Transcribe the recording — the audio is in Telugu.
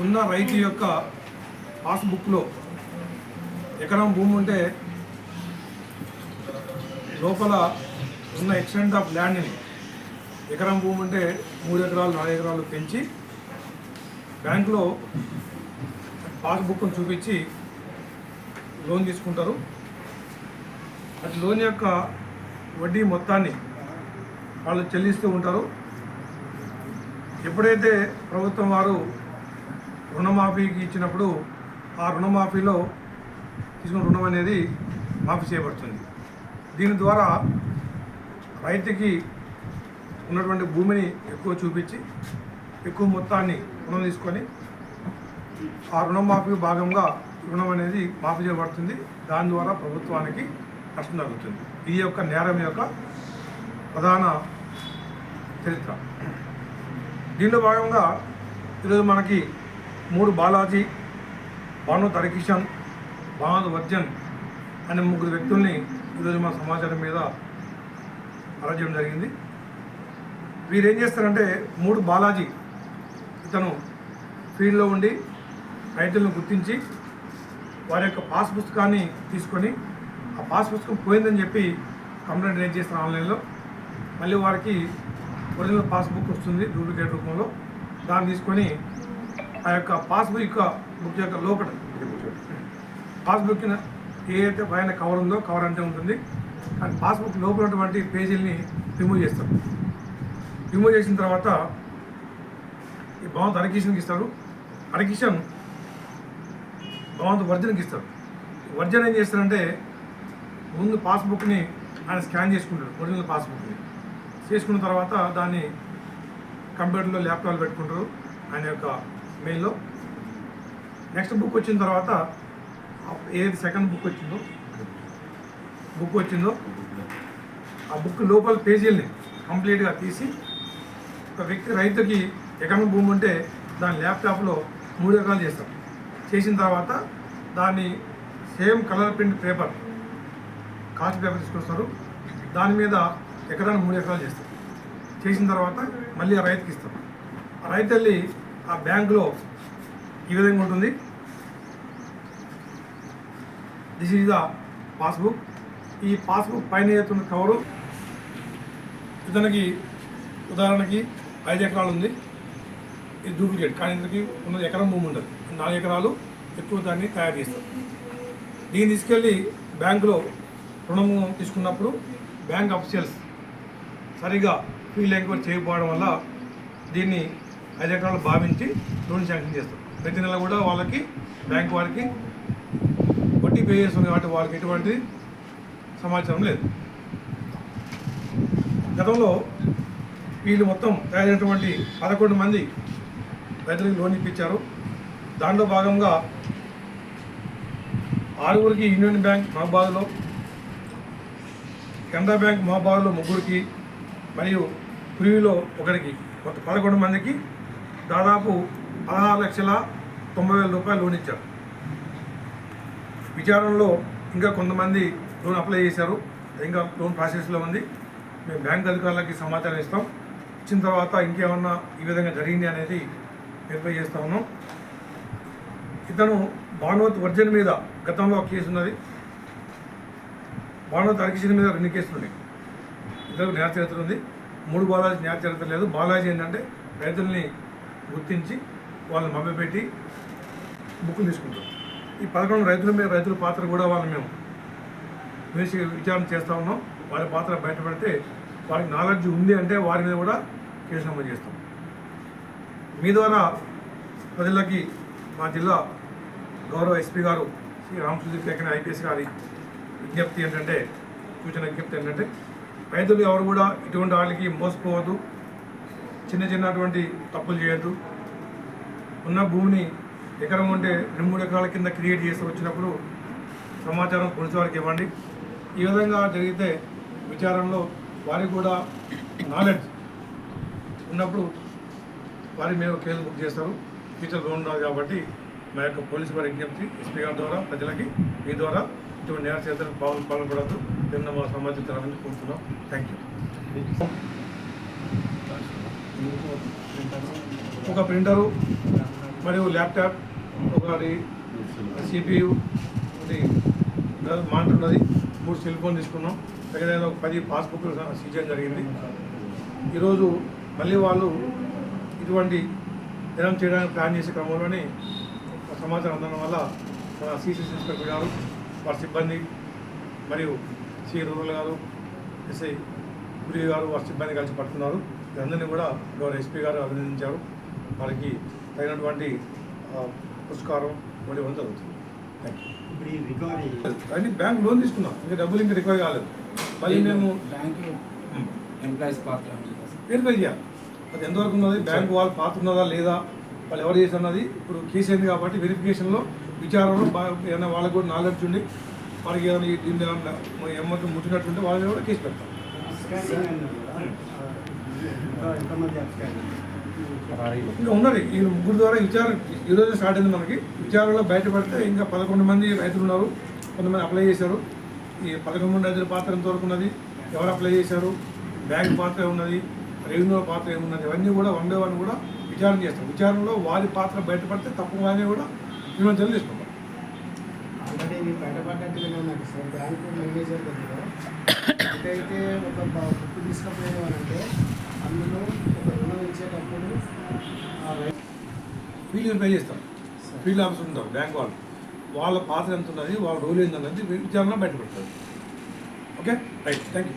ఉన్న రైతు యొక్క పాస్బుక్లో ఎకరం భూమి ఉంటే లోపల ఉన్న ఎక్స్టెంట్ ఆఫ్ ల్యాండ్ని ఎకరం భూమి ఉంటే మూడు ఎకరాలు నాలుగు ఎకరాలు పెంచి బ్యాంకులో పాస్బుక్ను చూపించి లోన్ తీసుకుంటారు. అటు లోన్ యొక్క వడ్డీ మొత్తాన్ని వాళ్ళు చెల్లిస్తూ ఉంటారు. ఎప్పుడైతే ప్రభుత్వం వారు రుణమాఫీకి ఇచ్చినప్పుడు ఆ రుణమాఫీలో తీసుకున్న రుణం అనేది మాఫీ చేయబడుతుంది. దీని ద్వారా రైతుకి ఉన్నటువంటి భూమిని ఎక్కువ చూపించి ఎక్కువ మొత్తాన్ని రుణం తీసుకొని ఆ రుణమాఫీ భాగంగా రుణం అనేది మాఫీ చేయబడుతుంది. దాని ద్వారా ప్రభుత్వానికి నష్టం జరుగుతుంది. ఇది యొక్క నేరం యొక్క ప్రధాన చరిత్ర. దీనిలో భాగంగా ఈరోజు మనకి మూడు బాలాజీ భాను తరకిషన్ భాను వర్జన్ అనే ముగ్గురు వ్యక్తుల్ని ఈరోజు మా సమాచారం మీద అరెస్ట్ చేయడం జరిగింది. వీరు ఏం చేస్తారంటే మూడు బాలాజీ ఇతను ఫీల్డ్లో ఉండి రైతులను గుర్తించి వారి యొక్క పాస్ పుస్తకాన్ని తీసుకొని ఆ పాస్ పుస్తకం పోయిందని చెప్పి కంప్లైంట్ రేజ్ చేస్తారు ఆన్లైన్లో మళ్ళీ వారికి ఒరిజినల్ పాస్బుక్ వస్తుంది డూప్లికేట్ రూపంలో. దాన్ని తీసుకొని ఆ యొక్క పాస్బుక్ యొక్క బుక్ యొక్క లోపల పాస్బుక్ ఏ అయితే పైన కవర్ ఉందో కవర్ అంతే ఉంటుంది. కానీ పాస్బుక్ లోపల ఉన్నటువంటి పేజీలని రిమూవ్ చేస్తాం రిమూవ్ చేసిన తర్వాత ఈ భవంత్ అరకిషన్కి ఇస్తారు. అరకిషన్ భవంత్ వర్జన్కి ఇస్తారు. వర్జన్ ఏం చేస్తారంటే ముందు పాస్బుక్ని ఆయన స్కాన్ చేసుకుంటాడు. ఒరిజినల్ పాస్బుక్ని చేసుకున్న తర్వాత దాన్ని కంప్యూటర్లో ల్యాప్టాప్ పెట్టుకుంటారు. ఆయన యొక్క మెయిల్లో నెక్స్ట్ బుక్ వచ్చిన తర్వాత ఏది సెకండ్ బుక్ వచ్చిందో? బుక్ వచ్చిందో? ఆ బుక్ లోపల పేజీల్ని కంప్లీట్గా తీసి ఒక వ్యక్తి రైతుకి ఎకరం భూమి ఉంటే దాని ల్యాప్టాప్లో మూడు ఎకరాలు చేస్తాం. చేసిన తర్వాత దాన్ని same colour print paper cast paper తీసుకొస్తారు. దాని మీద ఎకరానికి మూడు ఎకరాలు చేస్తారు. చేసిన తర్వాత మళ్ళీ ఆ రైతుకి ఇస్తాం. ఆ రైతు వెళ్ళి ఆ బ్యాంకులో ఈ విధంగా ఉంటుంది. దిస్ ఈజ్ ద పాస్బుక్ ఈ పాస్బుక్ పైన చేస్తున్న కవరు ఇతనికి ఉదాహరణకి ఐదు ఎకరాలు ఉంది. ఇది డూప్లికేట్ కానీ ఇతనికి ఉన్న ఎకరం భూమి ఉండదు. నాలుగు ఎకరాలు ఎక్కువ దాన్ని తయారు చేస్తారు. దీన్ని తీసుకెళ్ళి బ్యాంకులో రుణము తీసుకున్నప్పుడు బ్యాంక్ అఫీషియల్స్ సరిగా ఫీల్డ్ ఎంక్వైరీ చేయకపోవడం వల్ల దీన్ని ఐదు ఎకరాలు భావించి లోన్ శాంక్షన్ చేస్తారు. ప్రతి నెల కూడా వాళ్ళకి బ్యాంక్ వారికి వడ్డీ పే చేస్తుంది కాబట్టి వాళ్ళకి ఎటువంటి సమాచారం లేదు. గతంలో వీళ్ళు మొత్తం తయారైనటువంటి పదకొండు మంది రైతులకు లోన్ ఇప్పించారు. దాంట్లో భాగంగా ఆరుగురికి యూనియన్ బ్యాంక్ మహబాద్లో కెనరా బ్యాంక్ మహబాద్లో ముగ్గురికి మరియు పురివిలో ఒకరికి పదకొండు మందికి దాదాపు పదహారు లక్షల తొంభై వేల రూపాయలు లోన్ ఇచ్చారు. విచారణలో ఇంకా కొంతమంది లోన్ అప్లై చేశారు. ఇంకా లోన్ ప్రాసెస్లో ఉంది. మేము బ్యాంక్ అధికారులకి సమాచారం ఇస్తాం. ఇచ్చిన తర్వాత ఇంకేమన్నా ఈ విధంగా జరిగింది అనేది వెరిఫై చేస్తా ఉన్నాం. ఇతను భానువత్ వర్జన్ మీద గతంలో ఒక కేసు ఉన్నది. భానువత్ అరకిషన్ మీద రెండు కేసులు ఉన్నాయి. ఇద్దరు న్యాయ చరిత్ర ఉంది. మూడు బాలాజీ న్యాయ చరిత్ర లేదు. బాలాజీ ఏంటంటే రైతుల్ని గుర్తించి వాళ్ళని మభ్యపెట్టి బుక్కులు తీసుకుంటాం. ఈ పథకంలో రైతుల మీద రైతుల పాత్ర కూడా వాళ్ళు మేము వేసి విచారణ చేస్తూ ఉన్నాం. వారి పాత్ర బయటపడితే వారికి నాలెడ్జ్ ఉంది అంటే వారి మీద కూడా కేసు నమోదు చేస్తాం. మీ ద్వారా ప్రజలకి మా జిల్లా గౌరవ ఎస్పీ గారు శ్రీ రామసుదీప్ కేకన ఐపీఎస్ గారి విజ్ఞప్తి ఏంటంటే సూచన విజ్ఞప్తి ఏంటంటే రైతులు ఎవరు కూడా ఇటువంటి వాళ్ళకి మోసపోవద్దు. చిన్న చిన్నటువంటి తప్పులు చేయొద్దు. ఉన్న భూమిని ఎకరం ఉంటే రెండు మూడు ఎకరాల కింద క్రియేట్ చేసి వచ్చినప్పుడు సమాచారం పోలీసు వారికి ఇవ్వండి. ఈ విధంగా జరిగితే విచారంలో వారికి కూడా నాలెడ్జ్ ఉన్నప్పుడు వారి మీద కేసు బుక్ చేస్తారు. ఫ్యూచర్ లోన్ ఉన్నారు కాబట్టి మా యొక్క పోలీసు వారి విజ్ఞప్తి ఎస్పీ గారి ద్వారా ప్రజలకి మీ ద్వారా ఇటువంటి నేర చేతలకు పాల్గొ పాల్పడద్దు నిన్న మా సమాజం తెలవని కోరుతున్నాం. థ్యాంక్ యూ ఒక ప్రింటరు మరియు ల్యాప్టాప్ ఒకటి సిపియు ఒకటి మానిటర్ ఉన్నది మూడు సెల్ ఫోన్ తీసుకున్నాం. దగ్గర ఒక పది పాస్బుక్లు సీజన్ జరిగింది. ఈరోజు మళ్ళీ వాళ్ళు ఇటువంటి దినం చేయడానికి ప్లాన్ చేసే క్రమంలోనే సమాచారం అందడం వల్ల మన సిసిసి ఇన్స్పెక్టర్ గారు వారి సిబ్బంది మరియు సి రూరల్ గారు ఎస్ఐ గురి గారు వారి సిబ్బంది కలిసి పడుతున్నారు. వీరందరినీ కూడా గౌరవ ఎస్పీ గారు అభినందించారు. వారికి తగినటువంటి పురస్కారం ఇవ్వడం జరుగుతుంది. కానీ బ్యాంక్ లోన్ తీసుకున్నాం. ఇంకా డబ్బులు ఇంకా రికవరీ కాలేదు. మళ్ళీ మేము బ్యాంక్ ఎంప్లాయీస్ పాత్ర వెరిఫై చేయాలి. అది ఎంతవరకు ఉన్నది? బ్యాంక్ వాళ్ళు పాత్ర ఉన్నదా లేదా? వాళ్ళు ఎవరు చేసి ఉన్నది ఇప్పుడు కేసు అయింది కాబట్టి వెరిఫికేషన్లో విచారణలో ఏమైనా వాళ్ళకి కూడా నాలెడ్జ్ ఉండి వాళ్ళకి ఏమైనా దీన్ని ఏమన్నా ముట్టినట్టుంటే వాళ్ళ మీద కూడా కేసు పెడతాం. ఇంకా ఉన్నది ఈ ముగ్గురు ద్వారా విచారణ ఈరోజు స్టార్ట్ అయింది మనకి. విచారణలో బయటపడితే ఇంకా పదకొండు మంది రైతులు ఉన్నారు. కొంతమంది అప్లై చేశారు. ఈ పదకొండు మంది రైతుల పాత్ర ఎంతవరకు ఉన్నది? ఎవరు అప్లై చేశారు? బ్యాంక్ పాత్ర ఉన్నది రెవెన్యూ పాత్ర ఏమున్నది? ఇవన్నీ కూడా వన్ బై వన్ కూడా విచారణ చేస్తాం విచారణలో వారి పాత్ర బయటపడితే తప్పగానే కూడా మేము చర్యలు తీసుకుంటాం బయటపడ్డట్టుగానే సార్. బ్యాంకు మేనేజర్ దగ్గర. ఎక్కడైతే ఒక బుక్ అంటే అందులో ఒక రుణం ఇచ్చేటప్పుడు ఫీల్డ్ వెరిఫై చేస్తాం. ఫీల్డ్ ఆఫీసర్ ఉంటారు బ్యాంక్ వాళ్ళు. వాళ్ళ పాత్ర ఎంత ఉన్నది వాళ్ళ రోల్ ఏందన్నది విచారణ బయటపడుతుంది ఓకే రైట్ థ్యాంక్ యూ